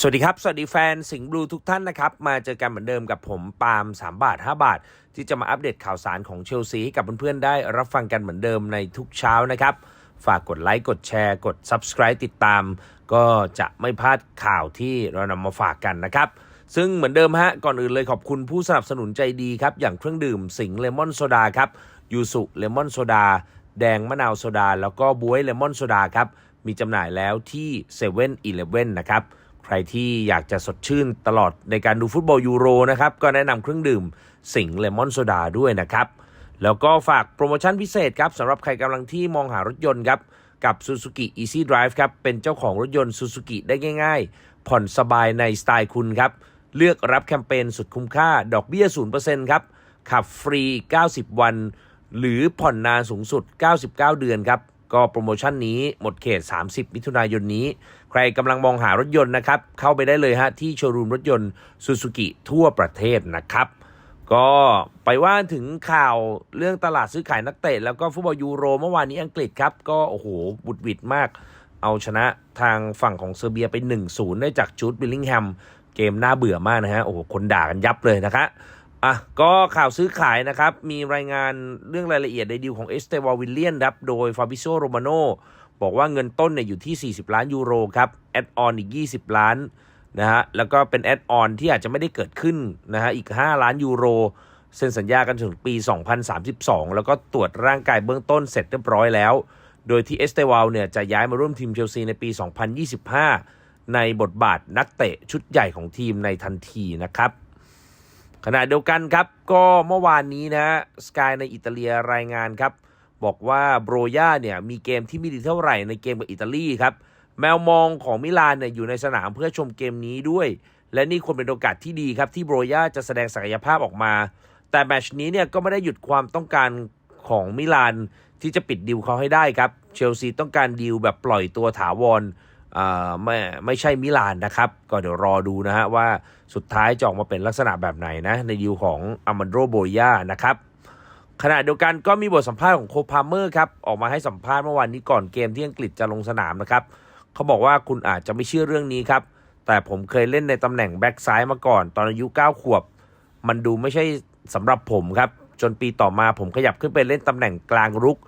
สวัสดีครับ สวัสดีแฟนสิงห์บลูทุกท่านนะครับ มาเจอกันเหมือนเดิมกับผมปาล์ม3 บาท 5 บาท ที่จะมาอัปเดตข่าวสารของเชลซีให้กับเพื่อนๆ ได้รับฟังกันเหมือนเดิมในทุกเช้านะครับ ฝากกดไลค์ กดแชร์ กด Subscribe ติดตาม ก็จะไม่พลาดข่าวที่เรานำมาฝากกันนะครับ ซึ่งเหมือนเดิมฮะ ก่อนอื่นเลยขอบคุณผู้สนับสนุนใจดีครับ อย่างเครื่องดื่มสิงห์เลมอนโซดาครับยูสุเลมอนโซดาแดงมะนาวโซดาแล้วก็บวยเลมอนโซดาครับมีจำหน่ายแล้วที่7 e เ e ่ e อนะครับ ใครที่อยากจะสดชื่นตลอดในการดูฟุตบอลยูโรนะครับ ก็แนะนำเครื่องดื่มสิงเลมอนโซดาด้วยนะครับ แล้วก็ฝากโปรโมชั่นพิเศษครับสำหรับใครกำลังที่มองหารถยนต์ครับ กับ Suzuki Easy Drive ครับ เป็นเจ้าของรถยนต์ Suzuki ได้ง่าย ๆ ผ่อนสบายในสไตล์คุณครับ เลือกรับแคมเปญสุดคุ้มค่า ดอกเบี้ย 0%ครับ ขับฟรี 90 วัน หรือผ่อนนานสูงสุด 99 เดือนครับ ก็โปรโมชั่นนี้หมดเขต 30 มิถุนายนนี้ ใครกำลังมองหารถยนต์นะครับ เข้าไปได้เลยฮะที่โชว์รูมรถยนต์ Suzuki ทั่วประเทศนะครับ ก็ไปว่าถึงข่าวเรื่องตลาดซื้อขายนักเตะ แล้วก็ฟุตบอลยูโรเมื่อวานนี้อังกฤษครับ ก็โอ้โหบุดหวิดมาก เอาชนะทางฝั่งของเซอร์เบียไป 1-0 ได้จากจูดบิลลิงแฮมเกมน่าเบื่อมากนะฮะโอ้โหคนด่ากันยับเลยนะคะอะก็ข่าวซื้อขายนะครับ มีรายงานเรื่องรายละเอียดในดีลของเอสเตวาวิลเลียนครับ โดยฟาบิโซโรมาโน บอกว่าเงินต้นเนี่ยอยู่ที่ 40 ล้านยูโรครับแอดออนอีก 20 ล้านนะฮะแล้วก็เป็นแอดออนที่อาจจะไม่ได้เกิดขึ้นนะฮะอีก 5 ล้านยูโรเซ็นสัญญากันถึงปี 2032 แล้วก็ตรวจร่างกายเบื้องต้นเสร็จเรียบร้อยแล้ว โดยที่เอสเตวาลเนี่ยจะย้ายมาร่วมทีมเชลซีในปี 2025 ในบทบาทนักเตะชุดใหญ่ของทีมในทันทีนะครับขณะเดียวกันครับ ก็เมื่อวานนี้นะสกายในอิตาเลียรายงานครับ บอกว่าโบรย่าเนี่ยมีเกมที่ไม่ดีเท่าไหร่ในเกมกับอิตาลีครับ แมวมองของมิลานเนี่ยอยู่ในสนามเพื่อชมเกมนี้ด้วย และนี่ควรเป็นโอกาสที่ดีครับที่โบรย่าจะแสดงศักยภาพออกมา แต่แมตชนี้เนี่ยก็ไม่ได้หยุดความต้องการของมิลานที่จะปิดดิวเขาให้ได้ครับ เชลซีต้องการดิวแบบปล่อยตัวถาวรอ่าไม่ไม่ใช่มิลานนะครับ ก็เดี๋ยวรอดูนะฮะว่าสุดท้ายจะออกมาเป็นลักษณะแบบไหนนะในดิวของอามันโดโบย่านะครับ ขณะเดียวกันก็มีบทสัมภาษณ์ของโคพาเมอร์ครับ ออกมาให้สัมภาษณ์เมื่อวานนี้ก่อนเกมที่อังกฤษจะลงสนามนะครับ เขาบอกว่าคุณอาจจะไม่เชื่อเรื่องนี้ครับ แต่ผมเคยเล่นในตำแหน่งแบ็กซ้ายมาก่อน ตอนอายุ 9 ขวบ มันดูไม่ใช่สำหรับผมครับ จนปีต่อมาผมขยับขึ้นไปเล่นตำแหน่งกลางรุก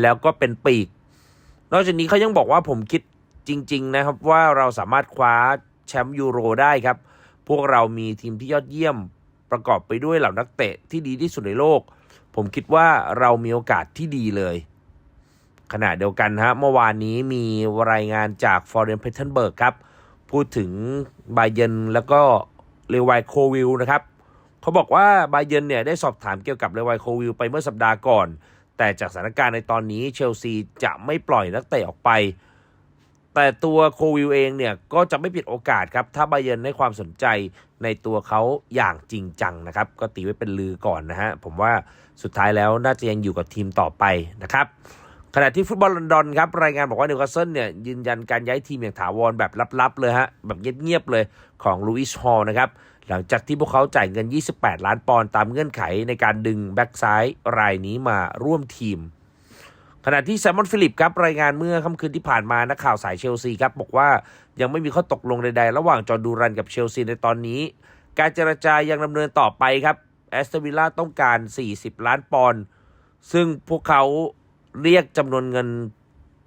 แล้วก็เป็นปีก นอกจากนี้เขายังบอกว่าผมคิดจริง ๆ นะครับว่าเราสามารถคว้าแชมป์ยูโรได้ครับ พวกเรามีทีมที่ยอดเยี่ยมประกอบไปด้วยเหล่านักเตะที่ดีที่สุดในโลก ผมคิดว่าเรามีโอกาสที่ดีเลย ขณะเดียวกันฮะเมื่อวานนี้มีรายงานจากฟอร์เรนเพเทนเบิร์กครับ พูดถึงบาเยนแล้วก็เลวายโควิลนะครับเขาบอกว่าบาเยนเนี่ยได้สอบถามเกี่ยวกับเลวายโควิลไปเมื่อสัปดาห์ก่อน แต่จากสถานการณ์ในตอนนี้เชลซีจะไม่ปล่อยนักเตะออกไป แต่ตัวโควิลเองเนี่ยก็จะไม่ปิดโอกาสครับ ถ้าบาเยนให้ความสนใจในตัวเขาอย่างจริงจังนะครับ ก็ตีไว้เป็นลือก่อนนะฮะ ผมว่าสุดท้ายแล้วน่าจะยังอยู่กับทีมต่อไปนะครับ ขณะที่ฟุตบอลลอนดอนครับ รายงานบอกว่านิวคาสเซิลเนี่ยยืนยันการย้ายทีมอย่างถาวรแบบลับๆเลยฮะ แบบเงียบๆเลยของลูอิสฮอลนะครับ หลังจากที่พวกเขาจ่ายเงิน 28 ล้านปอนด์ตามเงื่อนไขในการดึงแบ็กซ้ายรายนี้มาร่วมทีม ขณะที่แซมมอนฟิลิปครับรายงานเมื่อค่ำคืนที่ผ่านมานักข่าวสายเชลซีครับบอกว่ายังไม่มีข้อตกลงใดๆ ระหว่างจอร์ดูรันกับเชลซีในตอนนี้ การเจรจายังดำเนินต่อไปครับแอสตันวิลล่าต้องการ 40 ล้านปอนด์ซึ่งพวกเขาเรียกจำนวนเงิน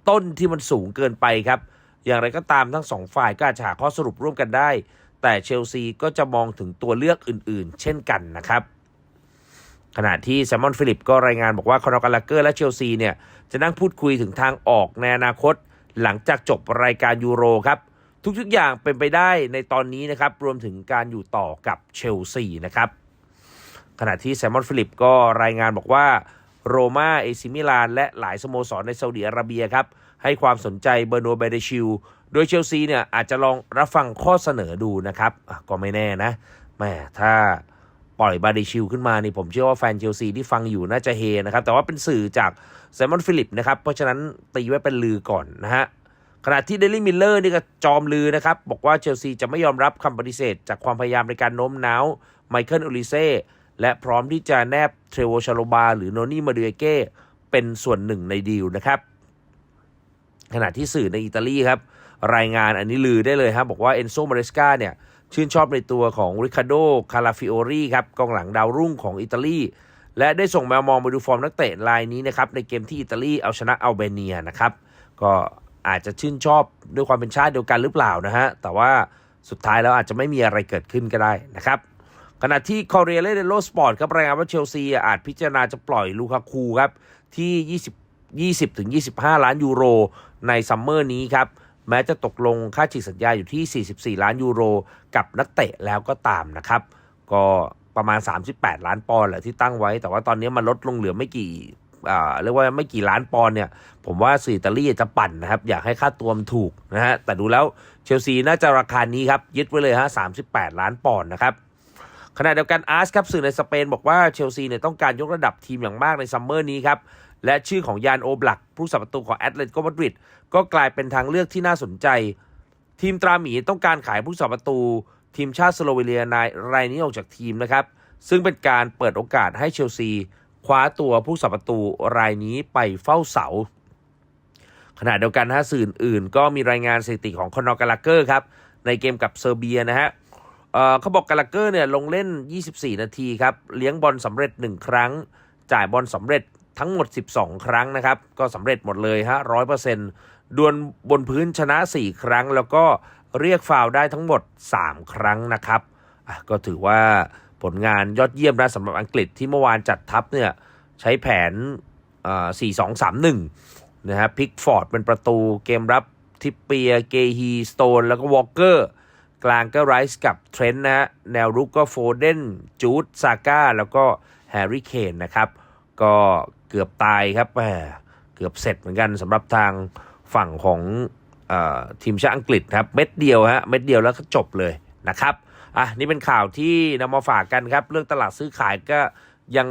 ต้นที่มันสูงเกินไปครับ อย่างไรก็ตามทั้งสองฝ่ายก็อาจจะหาข้อสรุปร่วมกันได้ แต่เชลซีก็จะมองถึงตัวเลือกอื่นๆ เช่นกันนะครับ ขณะที่แซมมอนฟิลิปก็รายงานบอกว่าคอนอร์กาลาเกอร์และเชลซีเนี่ยจะนั่งพูดคุยถึงทางออกในอนาคต หลังจากจบรายการยูโรครับ ทุกๆอย่างเป็นไปได้ในตอนนี้นะครับ รวมถึงการอยู่ต่อกับเชลซีนะครับ ขณะที่แซมมอนฟิลิปก็รายงานบอกว่าโรม่าเอซิมิลาน และหลายสโมสรในซาอุดิอาระเบียครับ ให้ความสนใจเบอร์โนเบเดชิลโดยเชลซีเนี่ยอาจจะลองรับฟังข้อเสนอดูนะครับก็ไม่แน่นะแม่ถ้า ปล่อยบาเดชิลขึ้นมานี่ผมเชื่อว่าแฟนเชลซีที่ฟังอยู่น่าจะเฮนะครับ แต่ว่าเป็นสื่อจากแซมมอนฟิลิปนะครับ เพราะฉะนั้นตีไว้เป็นลือก่อนนะฮะขณะที่เดลี่มิลเลอร์นี่ก็จอมลือนะครับ บอกว่าเชลซีจะไม่ยอมรับคำปฏิเสธ จากความพยายามในการโน้มน้าวไมเคิลอูลิเซ่และพร้อมที่จะแนบเทรโวชาโลบา หรือโนนี่มาดูเอเก้เป็นส่วนหนึ่งในดีลนะครับ ขณะที่สื่อในอิตาลีครับ รายงานอันนี้ลือได้เลยครับบอกว่าเอนโซมาเรสกาเนี่ย ชื่นชอบในตัวของริคาโด คาราฟิโอรีครับกองหลังดาวรุ่งของอิตาลี และได้ส่งแมวมองไปดูฟอร์มนักเตะรายนี้นะครับในเกมที่อิตาลีเอาชนะอัลเบเนียนะครับก็อาจจะชื่นชอบด้วยความเป็นชาติเดียวกันหรือเปล่านะฮะแต่ว่าสุดท้ายแล้วอาจจะไม่มีอะไรเกิดขึ้นก็ได้นะครับขณะที่คอเรียเลเดโลสปอร์ตครับรายงานว่าเชลซีอาจพิจารณาจะปล่อยลูคาคูครับที่ 20 20ถึง25 ล้านยูโรในซัมเมอร์นี้ครับ แม้จะตกลงค่าฉีกสัญญาอยู่ที่ 44 ล้านยูโร กับนักเตะแล้วก็ตามนะครับ ก็ประมาณ 38 ล้านปอนด์แหละที่ตั้งไว้ แต่ว่าตอนนี้มันลดลงเหลือไม่กี่อ่าเรียกว่าไม่กี่ล้านปอนด์เนี่ย ผมว่าสื่ออิตาลีจะปั่นนะครับ อยากให้ค่าตัวมันถูกนะฮะแต่ดูแล้วเชลซีน่าจะราคานี้ครับยึดไว้เลยฮะ38 ล้านปอนด์นะครับ ขณะเดียวกันอาร์สครับสื่อในสเปนบอกว่าเชลซีเนี่ยต้องการยกระดับทีมอย่างมากในซัมเมอร์นี้ครับ และชื่อของยานโอบลัก ผู้สับประตูของแอตเลติโกมาดริดก็กลายเป็นทางเลือกที่น่าสนใจ ทีมตราหมีต้องการขายผู้สับประตู ทีมชาติสโลวีเนียนายรายนี้ออกจากทีมนะครับ ซึ่งเป็นการเปิดโอกาสให้เชลซีคว้าตัวผู้สับประตูรายนี้ไปเฝ้าเสา ขณะเดียวกันนะฮะสื่ออื่นก็มีรายงานสถิติของคอนอร์กาลาเกอร์ครับในเกมกับเซอร์เบียนะฮะ เขาบอกกาลาเกอร์เนี่ยลงเล่น 24 นาทีครับ เลี้ยงบอลสำเร็จ 1 ครั้ง จ่ายบอลสำเร็จทั้งหมด 12 ครั้งนะครับ ก็สำเร็จหมดเลยฮะร้อยเปอร์เซ็นต์ดวลบนพื้นชนะ 4 ครั้ง แล้วก็เรียกฟาวได้ทั้งหมด 3 ครั้งนะครับก็ถือว่าผลงานยอดเยี่ยมนะสำหรับอังกฤษที่เมื่อวานจัดทัพเนี่ยใช้แผน 4-2-3-1 นะฮะพิกฟอร์ดเป็นประตูเกมรับทิปเปียเกฮีสโตน แล้วก็วอลเกอร์ กลางก็ไรส์กับเทรนต์นะฮะแนวรุกก็โฟเดนจูดซาก้าแล้วก็แฮร์รี่เคนนะครับ ก็เกือบตายครับเกือบเสร็จเหมือนกันสำหรับทางฝั่งของออทีมชาติอังกฤษครับ เม็ดเดียวฮะเม็ดเดียวแล้วก็จบเลยนะครับอะนี่เป็นข่าวที่นำมาฝากกันครับ เรื่องตลาดซื้อขายก็ยัง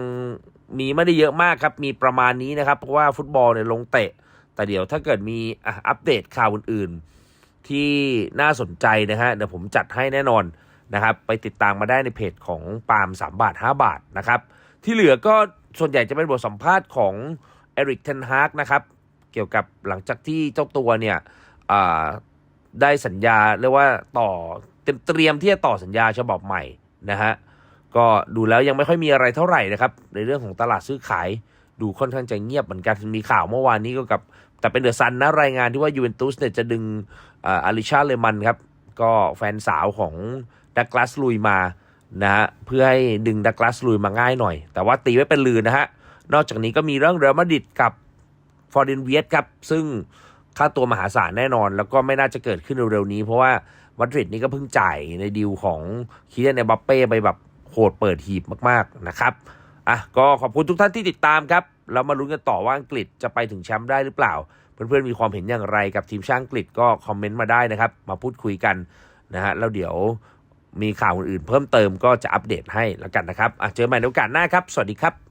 มีไม่ได้เยอะมากครับ มีประมาณนี้นะครับ เพราะว่าฟุตบอลเนี่ยลงเตะ แต่เดี๋ยวถ้าเกิดมีอะอัปเดตข่าวอื่นๆ ที่น่าสนใจนะฮะเดี๋ยวผมจัดให้แน่นอนนะครับ ไปติดตามมาได้ในเพจของปาล์ม3 บาท 5 บาทนะครับ ที่เหลือก็ส่วนใหญ่จะเป็นบทสัมภาษณ์ของเอริกเทนฮากนะครับ เกี่ยวกับหลังจากที่เจ้าตัวเนี่ยได้สัญญาเรียกว่าต่อเตรียมเตรียมที่จะต่อสัญญาฉบับใหม่นะฮะก็ดูแล้วยังไม่ค่อยมีอะไรเท่าไหร่นะครับ ในเรื่องของตลาดซื้อขาย ดูค่อนข้างจะเงียบเหมือนกันมีข่าวเมื่อวานนี้ก็กับ แต่เป็นเดอะซันนะรายงานที่ว่ายูเวนตุสเนี่ยจะดึงอาริชาเลมันครับ ก็แฟนสาวของดักลาสลุยมานะฮะเพื่อให้ดึงดักลาสลุยมาง่ายหน่อย แต่ว่าตีไว้เป็นลือนะฮะ นอกจากนี้ก็มีเรื่องเรอัลมาดริดกับฟอร์เดนเวียสครับ ซึ่งค่าตัวมหาศาลแน่นอน แล้วก็ไม่น่าจะเกิดขึ้นเร็วๆนี้ เพราะว่ามาดริดนี่ก็เพิ่งจ่ายในดีลของคีเลียนเนบัปเป้ไปแบบโหดเปิดหีบมากๆนะครับ อะก็ขอบคุณทุกท่านที่ติดตามครับเรามาลุ้นกันต่อว่าอังกฤษจะไปถึงแชมป์ได้หรือเปล่า เพื่อนๆมีความเห็นอย่างไรกับทีมชาติอังกฤษก็คอมเมนต์มาได้นะครับ มาพูดคุยกันนะฮะแล้วเดี๋ยวมีข่าวอื่นๆเพิ่มเติมก็จะอัปเดตให้แล้วกันนะครับอะเจอกันใหม่ในโอกาสหน้าครับ สวัสดีครับ